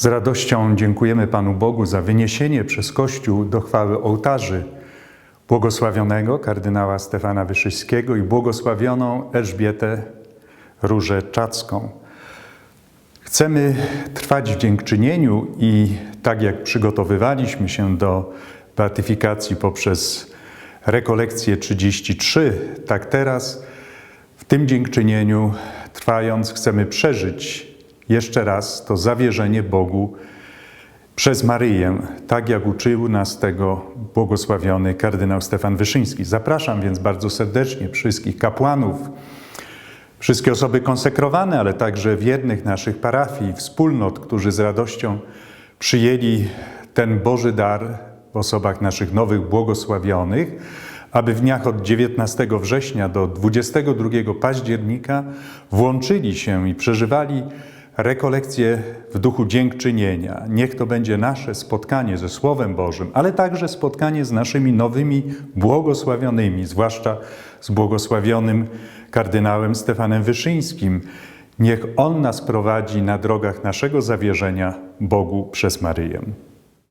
Z radością dziękujemy Panu Bogu za wyniesienie przez Kościół do chwały ołtarzy błogosławionego kardynała Stefana Wyszyńskiego i błogosławioną Elżbietę Różę Czacką. Chcemy trwać w dziękczynieniu i tak jak przygotowywaliśmy się do beatyfikacji poprzez rekolekcję 33, tak teraz w tym dziękczynieniu trwając chcemy przeżyć jeszcze raz to zawierzenie Bogu przez Maryję, tak jak uczył nas tego błogosławiony kardynał Stefan Wyszyński. Zapraszam więc bardzo serdecznie wszystkich kapłanów, wszystkie osoby konsekrowane, ale także wiernych naszych parafii, wspólnot, którzy z radością przyjęli ten Boży dar w osobach naszych nowych błogosławionych, aby w dniach od 19 września do 22 października włączyli się i przeżywali rekolekcje w duchu dziękczynienia. Niech to będzie nasze spotkanie ze Słowem Bożym, ale także spotkanie z naszymi nowymi błogosławionymi, zwłaszcza z błogosławionym kardynałem Stefanem Wyszyńskim. Niech On nas prowadzi na drogach naszego zawierzenia Bogu przez Maryję.